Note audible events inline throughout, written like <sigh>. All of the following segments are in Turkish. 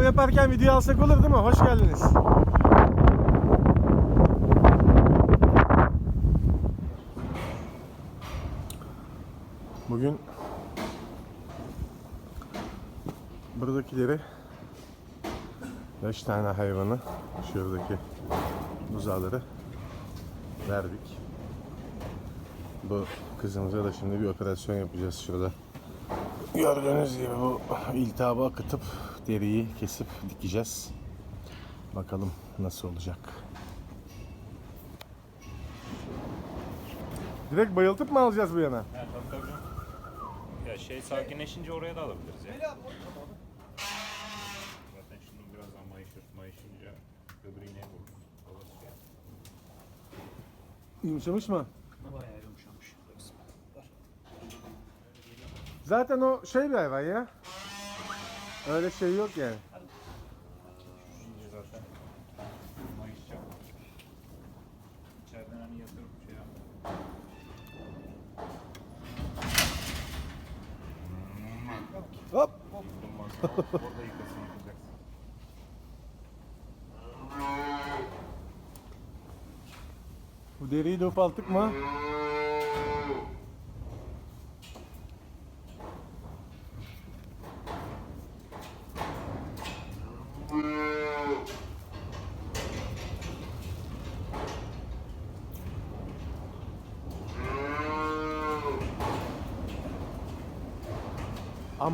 Mangal yaparken video alsak olur değil mi? Hoş geldiniz. Bugün buradakileri 5 tane hayvanı şuradaki buzağları verdik. Bu kızımıza da şimdi bir operasyon yapacağız şurada. Gördüğünüz gibi bu iltihabı akıtıp deriyi kesip dikeceğiz. Bakalım nasıl olacak. Direkt bayıltıp mı alacağız bu yana? Ha, tabii tabii. Ya şey sakinleşince oraya da alabiliriz ya. Zaten şimdi birazdan mayışır. Mayışınca öbür iğneye vurur. Yumuşamış mı? Bayağı yumuşamış. Zaten o şey bir hayvan ya. Öyle şey yok yani. Şimdi zaten mayışacak. İçeriden hani yatırıp şey yap. Hop. Olmaz. Orada yıkasın yıkacaksın. Bu deriyi de ufalttık mı?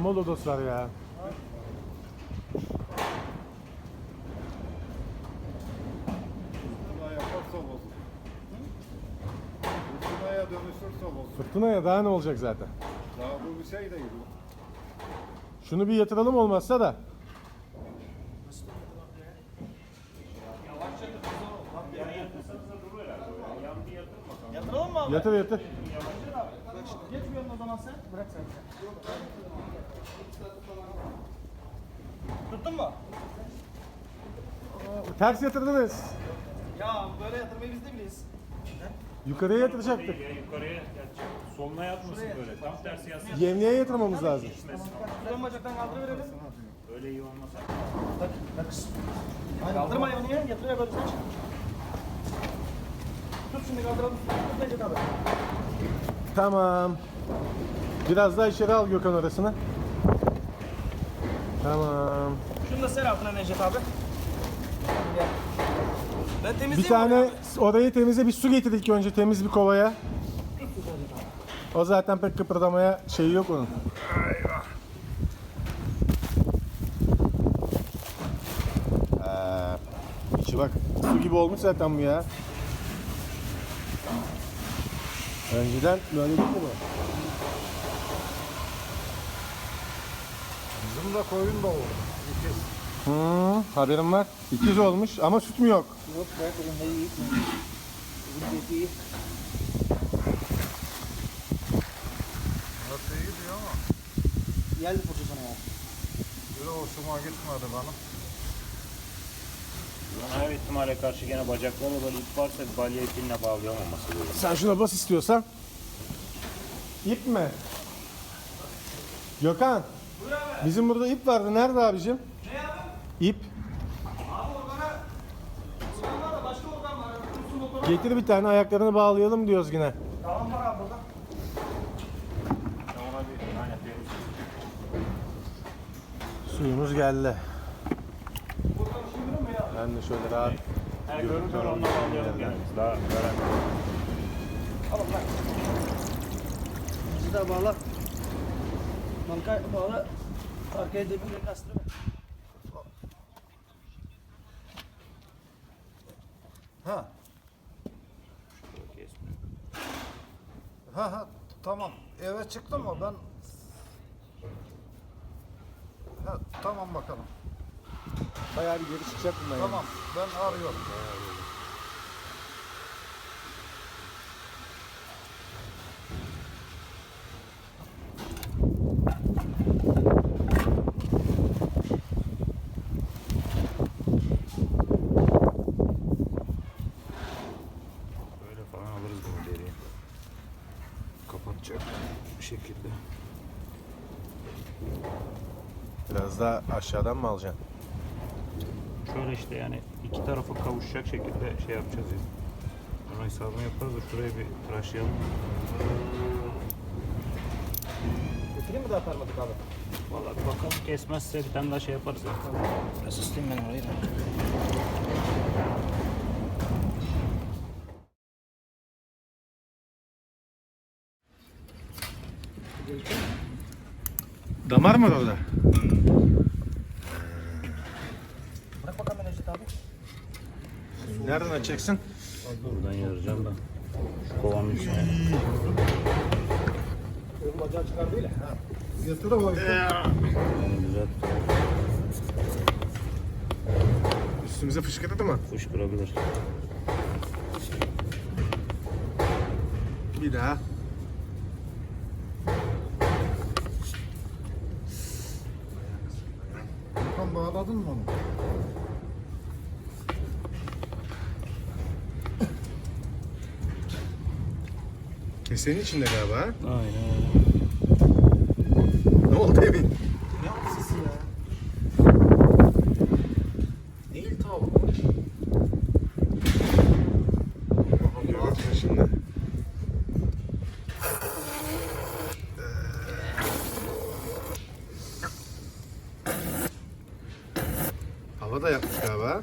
Amma lodos var ya. Fırtınaya dönüşürse bozulur. Fırtınaya daha ne olacak zaten? Daha bu bir şey değil. Şunu bir yatıralım olmazsa da. Yatıralım mı abi? Yatır yatır. Geç bir yanına o zaman sen. Bırak sen. Tuttun mu? Ters yatırdınız. Ya böyle yatırmayı biz de biliyiz. Yukarıya yatıracaktık. Ya yukarıya yatacak. Soluna yatmasın böyle. Tam tersi yatsın. Yemliğe yatırmamız lazım. Gitmesin. Şuradan bacaktan kaldırıverelim. Öyle iyi olmaz. Bak, bak. Kaldırma ya niye? Yatırıyor böyle sen. Tut şimdi kaldıralım. Tut Necdet abi. Tamam. Biraz daha içeri al Gökhan orasını. Tamam. Şunu da ser altına Necdet abi. Gel. Ben temizleyeyim Bir tane orayı orayı temize bir su getir ilk önce temiz bir kovaya. O zaten pek kıpırdamaya şeyi yok onun. Ee, içi bak su gibi olmuş zaten bu ya. Önceden böyle değil mi? De koyun da olur. İkiz. Hı, haberim var. İkiz olmuş ama süt mü yok? Yok be ürünleri iyi. Ürünleri iyi. Nasıl iyi diyor ama. Geldi fırça sana ya. Bir hoşuma gitmedi bana. Lan her ihtimale karşı gene bacaklara böyle ip varsa balya ipinle bağlayamaması lazım. Sen şuna bas istiyorsan. İp mi? Gökhan. Bizim burada ip vardı. Nerede abicim? Ne abi? İp. Abi organa... Organ var da başka organ var. Su motoru. Getir bir tane ayaklarını bağlayalım diyoruz yine. Tamam var abi burada. Suyumuz geldi. Şey? Ben de şöyle rahat Her onunla bağlayalım yani. Daha garanti. Al bak. Necdet abi bağla. Manka bağla. Arkaya demirle kastırma. Ha. Ha ha tamam. Eve çıktım mı ben Ha, tamam bakalım. bayağı bir geri çıkacak bundan. yani. Tamam ben arıyorum. Böyle falan alırız bunu deriyi. Kapatacak bu şekilde. Biraz daha aşağıdan mı alacaksın? şöyle işte yani iki tarafı kavuşacak şekilde şey yapacağız ya. Sonra hesabını yaparız da şurayı bir tıraşlayalım. Getireyim mi daha parmadık abi? Valla bir bakalım kesmezse bir tane daha şey yaparız ya. Biraz ısıtayım ben orayı da. Damar mı var orada? Bırak bakalım ben Necdet abi. Nereden açacaksın? Buradan da. Şu kovanın üstüne. Öbür bacağı çıkar değil. Ha. O vakti. Onu güzel Üstümüze fışkırdı mı? fışkırabilir. Bir daha. Kesenin içinde galiba. Aynen öyle. Ne oldu Emin? Ne yapsısı ya? Ne iltihap? Görürsün şimdi. Hava da yapmış galiba.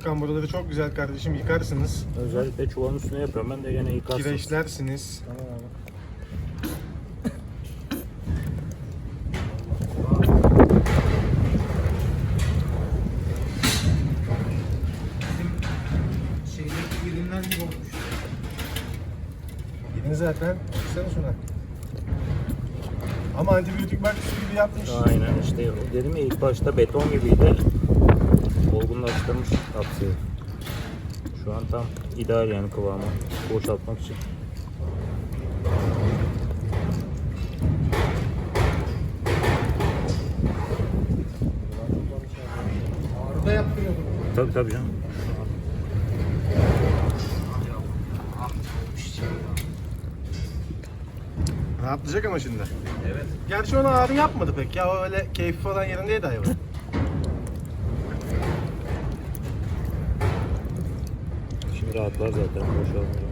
Gökhan buraları çok güzel kardeşim yıkarsınız. Özellikle çuvalın üstüne yapıyorum. Ben de gene yıkarsın. Kireçlersiniz. Tamam abi. Gidin zaten. Baksana şuna. Ama antibiyotik baktısı gibi yapmış. Aynen işte dedim ya ilk başta beton gibiydi. Apsiyi. Şu an tam ideal yani kıvamı. Boşaltmak için. Ağrıda yaptırıyordum. Tabii tabii canım. Rahatlayacak ama şimdi. Evet. Gerçi ona ağrı yapmadı pek ya. O öyle keyfi falan yerindeydi hayvan. Rahatlar zaten boşalmıyor.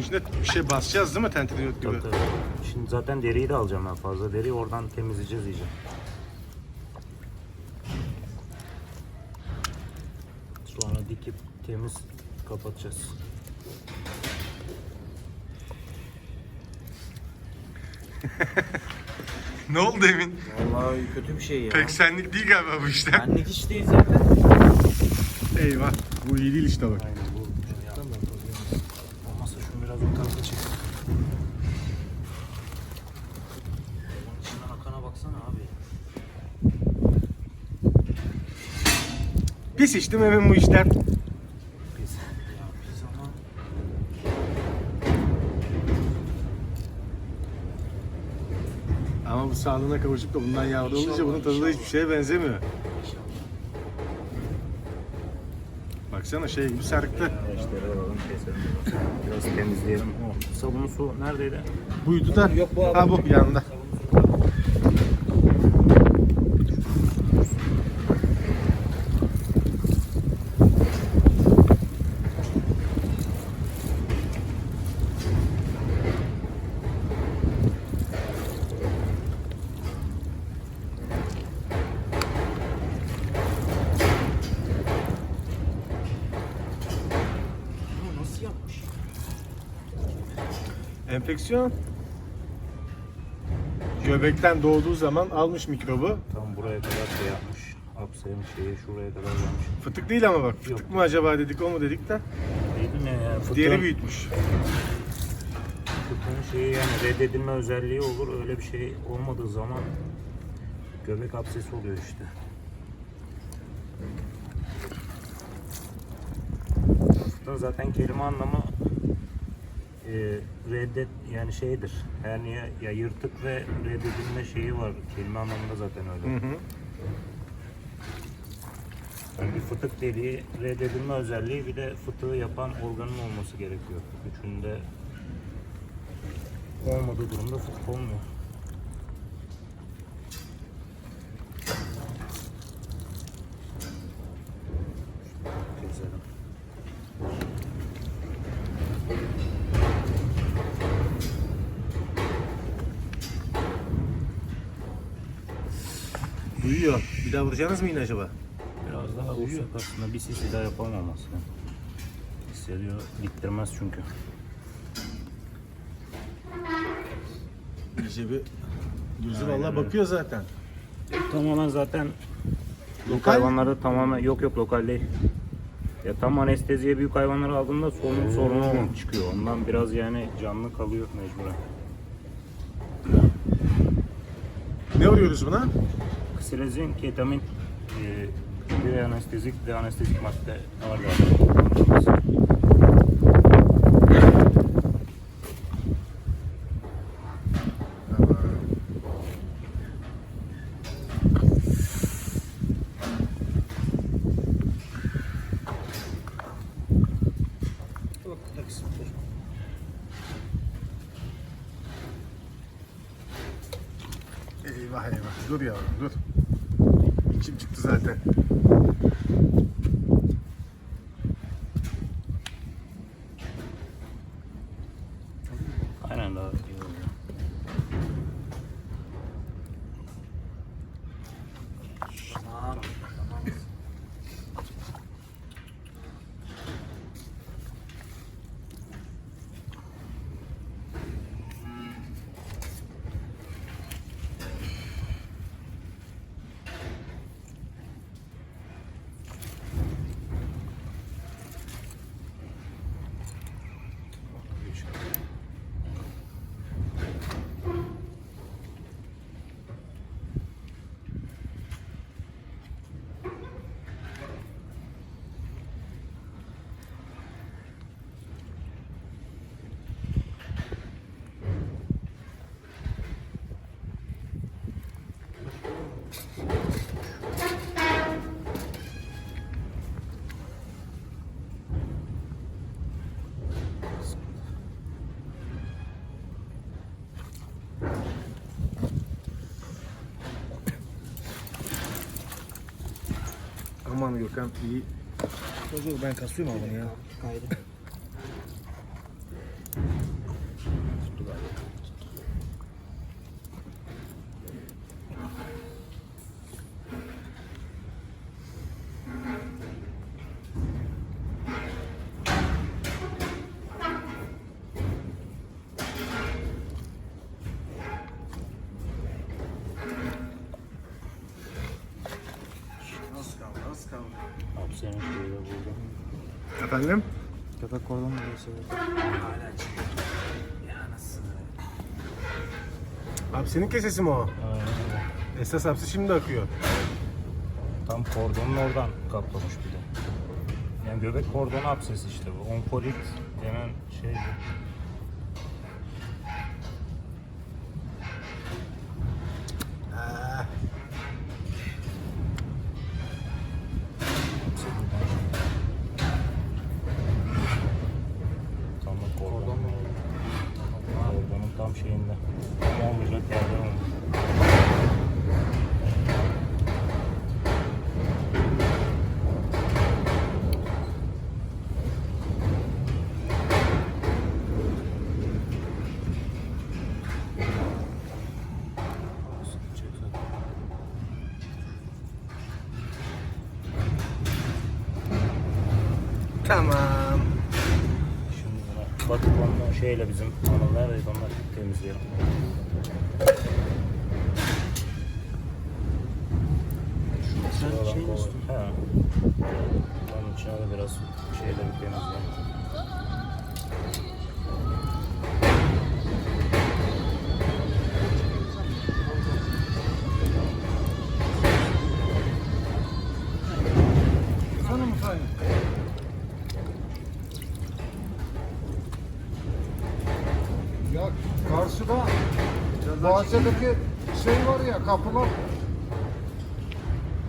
İçine bir şey basacağız değil mi tentriyot gibi? Tabii, tabii. Şimdi zaten deriyi de alacağım ben fazla deriyi oradan temizleyeceğiz iyice. Sonra dikip temiz kapatacağız. <laughs> Ne oldu Emin? Vallahi kötü bir şey ya. Pek senlik değil galiba bu işler. Benlik hiç değil zaten. Eyvah. Bu iyi değil işte bak. Aynen bu. Olmazsa şunu biraz bu tarafa çek. İçinden akana baksana abi. Pis içtim Emin bu biz ama bu sağlığına kavuşup da bundan yavru olunca bunun tadı da hiçbir şeye benzemiyor. Bak Baksana şey gibi sarktı. Alalım keselim. Biraz temizleyelim. O sabunlu su neredeydi? Buydu da. Yok, bu. Ha bu yanında. Enfeksiyon. Göbekten doğduğu zaman almış mikrobu. Tam buraya kadar şey yapmış. Hapsenin şeyi şuraya kadar gelmiş. Fıtık değil ama bak. Fıtık mı acaba dedik o mu dedik de. Neydi ne ya? Fıtığın, Diğeri büyütmüş. fıtığın şeyi yani reddedilme özelliği olur. Öyle bir şey olmadığı zaman göbek hapsesi oluyor işte. Fıtığın zaten kelime anlamı e, reddet yani şeydir. Yani ya, ya yırtık ve reddedilme şeyi var. Kelime anlamında zaten öyle. Hı hı. Yani bir fıtık deliği reddedilme özelliği bir de fıtığı yapan organın olması gerekiyor. Üçünde olmadığı durumda fıtık olmuyor. Keselim. Duyuyor. Bir daha vuracaksınız mı yine acaba? Biraz daha vursak aslında bir sisi daha yapamam aslında. Hissediyor, gittirmez çünkü. İyice bir gözü Aynen valla öyle. bakıyor zaten. Tamamen zaten büyük Lokal? hayvanlarda tamamen yok yok lokal değil. Ya tam anesteziye büyük hayvanları aldığında solunum sorunu çıkıyor. Ondan biraz yani canlı kalıyor mecburen. Ne vuruyoruz buna? Ksilezin, ketamin, e, bir anestezik ve anestezik madde var. Bak taksim. Eyvah eyvah. Dur yavrum dur. 是，对。Gökhan iyi. Dur dur ben kasıyorum abi ya. Gayrı. Efendim? Köpek kordonu mu diyorsa? Hapsinin kesesi mi o? Esas hapsi şimdi akıyor. Tam kordonun oradan kaplamış bir de. Yani göbek kordonu hapsesi işte bu. Onkolit denen şey bu. Tamam. Şimdi buna batıp ondan şeyle bizim anıl neredeydi onlar temizleyelim. Sen şey mi istiyorsun? He. Onun içine de biraz şeyle bir temizleyelim. Bahçedeki şey var ya kapılar.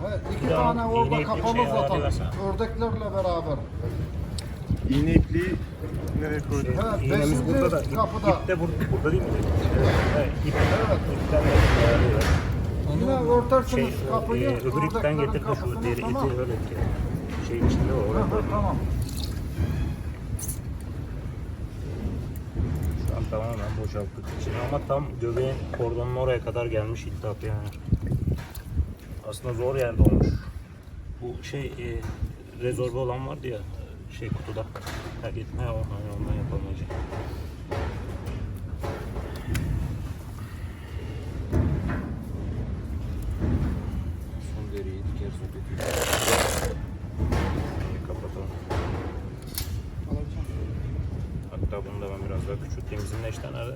Evet, iki Ya, tane orada iğne kapalı şey zaten. Ördeklerle beraber. İğne ipliği nereye koydun? İğnemiz beşinci burada da. ip- kapıda. İp de burada, burada değil mi? Evet. ip, Evet. ipten de bağlıyor. Yine örtersiniz Şey, kapıyı. e, öbür ipten ördeklerin getir de şu kapısını, deri tamam. iti öyle ki. Şeyin içinde o. Ha, tamam. Şu an tamamen boşalttık içini ama tam göbeğin kordonun oraya kadar gelmiş iltihap yani. Aslında zor yerde olmuş. Bu şey e, rezorbe olan vardı ya şey kutuda. Ha, git, ha, o, hani ondan yapalım hocam. Son deriyi diker kapatalım. Hatta bunu da ben biraz daha küçülteyim. Bizim neşter nerede?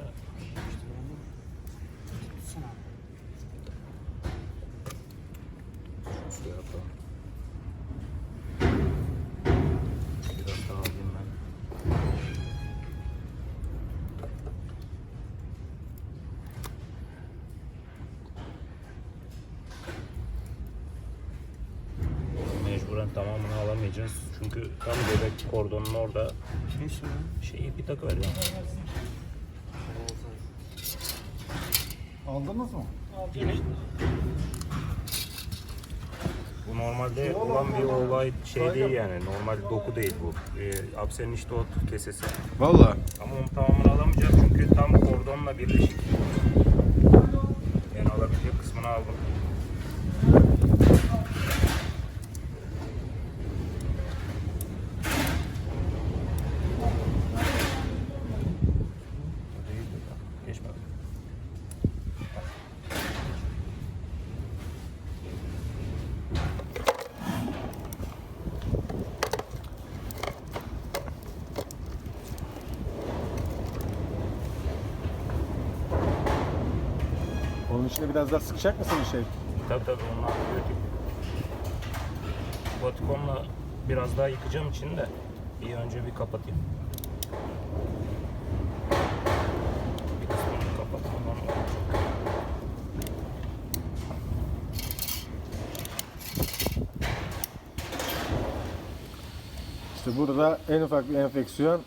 Tamamını alamayacağız. Çünkü tam göbek kordonun orada şey ipi takı veriyor. Aldınız mı? Bu normalde olan bir olay şey değil yani. Normal doku değil bu. Ee, Apsenin işte o kesesi. Valla. Ama onu tamamını alamayacağız çünkü tam kordonla birleşik. Yani alabilecek kısmını aldım. Onun içine biraz daha sıkacak mısın bir şey? Tabii tabii onun antibiyotik. Batikonla biraz daha yıkacağım için de bir önce bir kapatayım. Bir kısmını kapatmam olacak. İşte burada en ufak bir enfeksiyon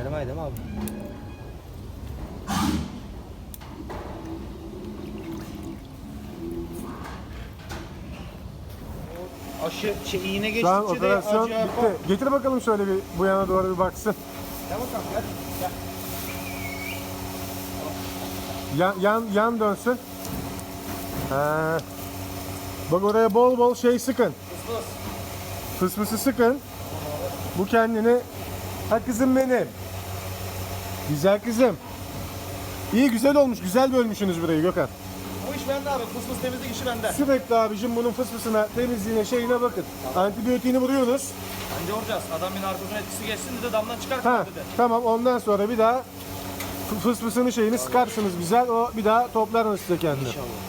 Elmayı değil mi abi? Aşı şey iğne geçtikçe de operasyon acı yapar. bitti. Getir bakalım şöyle bir bu yana doğru bir baksın. Gel bakalım gel. Gel. Yan, yan, yan dönsün. Ha. Bak oraya bol bol şey sıkın. Fıs fıs. Fısfısı sıkın. Bu kendini... Ha kızım benim. Güzel kızım. İyi güzel olmuş. Güzel bölmüşsünüz burayı Gökhan. İş bende abi. Fıs fıs temizlik işi bende. Sürekli abicim bunun fısfısına, temizliğine, şeyine bakın. Antibiyotiğini vuruyorsunuz. Bence vuracağız. Adam bir narkozun etkisi geçsin dedi damdan Ha, dedi. tamam ondan sonra bir daha fı- fısfısını şeyini sıkarsınız güzel. O bir daha toplar size kendini.